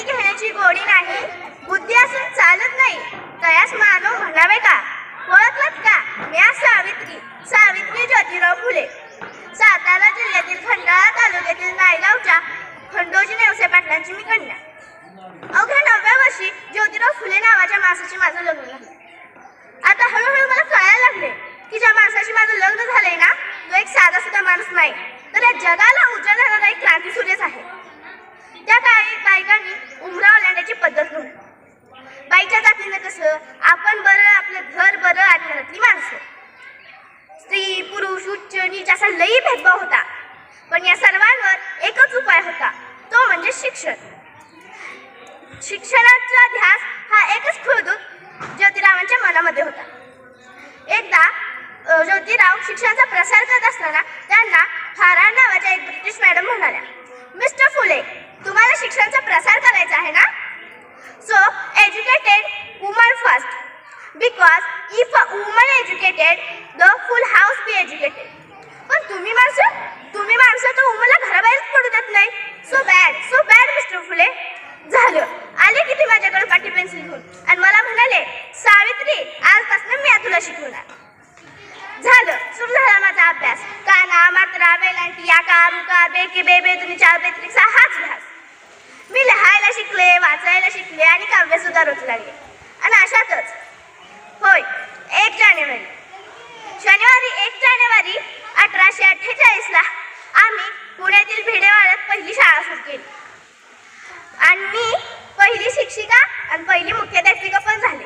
अंगी घेण्याची गोडी नाही. बुद्धी असून चालत नाही. तयास मानव म्हणावे का? ओळखलत का? म्या सावित्री सावित्री ज्योतिराव फुले. सातारा जिल्ह्यातील खंडाळा तालुक्यातील नायगावच्या खंडोजी नेवसे पाटलांची मी कन्या. अवघ्या नवव्या वर्षी ज्योतिराव फुले नावाच्या माणसाची माझं लग्न झालं. आता हळूहळू मला कळायला लागले की ज्या माणसाशी माझं लग्न झालंय ना तो एक साधा सुद्धा माणूस नाही. तर या जगाला उजाड एक क्रांती सूर्यच आहे. त्या काही बायकांनी उमरा ओलांडण्याची पद्धत नव्हती बाईच्या जातीनं कसं आपण बरं आपलं घर बरं आणि घरातली माणसं. स्त्री पुरुष उच्च नीच असा लई भेदभाव होता. पण या सर्वांवर एकच उपाय होता तो म्हणजे शिक्षण. शिक्षणाचा ध्यास हा एकच खुळदूत ज्योतिरावांच्या मनामध्ये होता. एकदा ज्योतिराव शिक्षणाचा प्रसार करत असताना त्यांना फारा नावाच्या एक ब्रिटिश मॅडम म्हणाल्या मिस्टर फुले शिक्षणाचा प्रसार करायचा आहे ना? So educated woman first because if a woman educated the full house be educated पण तुम्ही माणसं तुम्ही माणसं तर वुमनला घराबाहेरच पडू देत नाही. So bad so bad mister Phule झालं. आले किती माझ्याकडे पाठी पेन्सिल घेऊन? आणि मला म्हणाले सावित्री आजपासून मी तुला शिकवणार. झालं. सुरू झाला माझा अभ्यास. काना मात्रा वेलांटी का बे बेके बेबे तुम्ही चार बेत्री हाच शिकले वाचायला शिकले आणि काव्य सुद्धा रोज लागले. आणि अशातच होय एक जानेवारी. शनिवारी एक जानेवारी अठराशे अठ्ठेचाळीसला आम्ही पुण्यातील भिडेवाड्यात पहिली शाळा सुरू केली. आणि मी पहिली शिक्षिका आणि पहिली मुख्याध्यापिका पण झाले.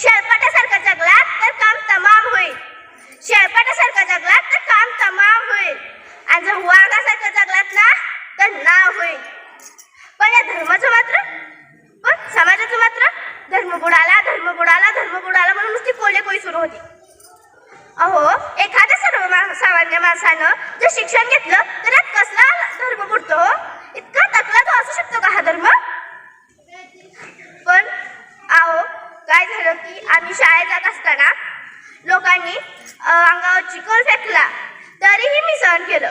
शेळपाट्यासारखा जगलात तर काम तमाम होईल शेळपाट्यासारखा जगलात तर काम तमाम होईल आणि जर वाघासारखं जगलात ना तर नाव होईल पण या धर्माचं मात्र? पण समाजाचं मात्र? धर्म बुडाला धर्म बुडाला धर्म बुडाला म्हणून नुसती कोले कोई सुरू होती. अहो एखाद्या सर्व सामान्य माणसानं जर शिक्षण घेतलं तर यात कसला धर्म बुडतो? इतका तकला तो असू शकतो का हा धर्म? पण आहो काय झालं की आम्ही शाळेत जात असताना लोकांनी अंगावर चिकोल फेकला तरीही मी सहन केलं.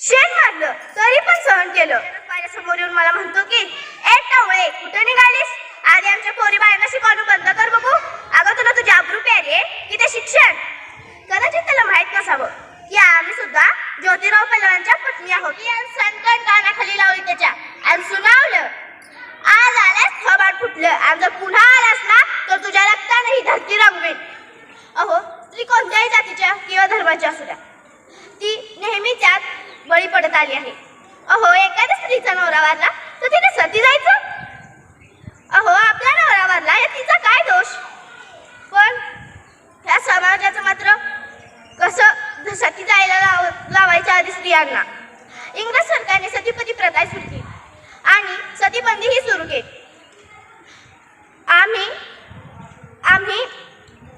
शेण मारलं तरी पण सहन केलं. माझ्यासमोर येऊन मला म्हणतो की ए टवळे कुठे निघालीस? आधी आमच्या पोरी बायांना शिकवणं बंद कर बघू. अगं तुला तुझी आबरू प्यारी आहे की ते शिक्षण. कदाचित त्याला माहीत नसावं. की आम्ही सुद्धा ज्योतिराव पलवांच्या पत्नी आहोत. सनकण कानाखाली लावली त्याच्या. आणि सुनावलं. आज आल्यास थोबाड फुटलं. आणि जर पुन्हा आलास ना तर तुझ्या रक्ताने ही धरती रंगवेल. अहो स्त्री कोणत्याही जातीच्या किंवा धर्माची असू द्या. ती नेहमी त्यात बळी पडत आली आहे. तिचा नवरा वारला तर तिने सती जायचं? अहो आपला नवरा वारला या तिचा काय दोष? पण ह्या समाजाचं मात्र कसं सती जायला लाव लावायच्या आधी स्त्रियांना. इंग्रज सरकारने सतीपती प्रथा सुरू केली. आणि सतीबंदी ही सुरू केली. आम्ही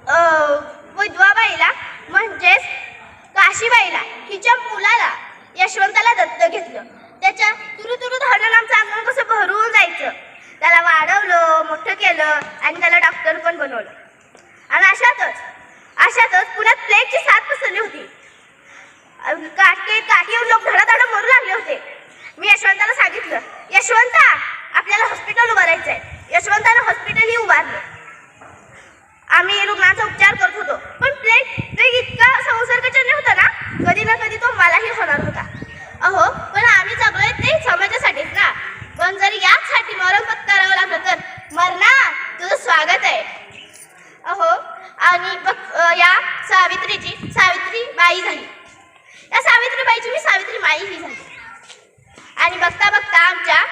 अं, विधवाबाईला म्हणजेच काशीबाईला हिच्या मुलाला यशवंताला दत्त घेतलं त्याच्या तुरु तुरु धाडून आमचं अंगण कसं भरून जायचं. त्याला वाढवलं मोठं केलं आणि त्याला डॉक्टर पण बनवलं. आणि अशातच अशातच पुण्यात प्लेगची साथ पसरली होती. अं, काठी काठीवर लोक धडाधड मरू लागले होते. मी यशवंताला सांगितलं यशवंता आपल्याला हॉस्पिटल उभारायचं आहे यशवंतानं हॉस्पिटलही उभारलं. आम्ही रुग्णाचा उपचार करत होतो. पण प्लेग प्लेग इतका संसर्गजन्य होता ना कधी ना कधी तो मलाही होणार होता. अहो पण आम्ही जगलोय ते समाजासाठीच ना. पण जर याचसाठी मरमत करावं लागलं तर मरणा तुझं स्वागत आहे. अहो आणि बघ या सावित्रीची सावित्री बाई झाली. या सावित्रीबाईची मी सावित्री माई ही झाली. आणि बघता बघता आमच्या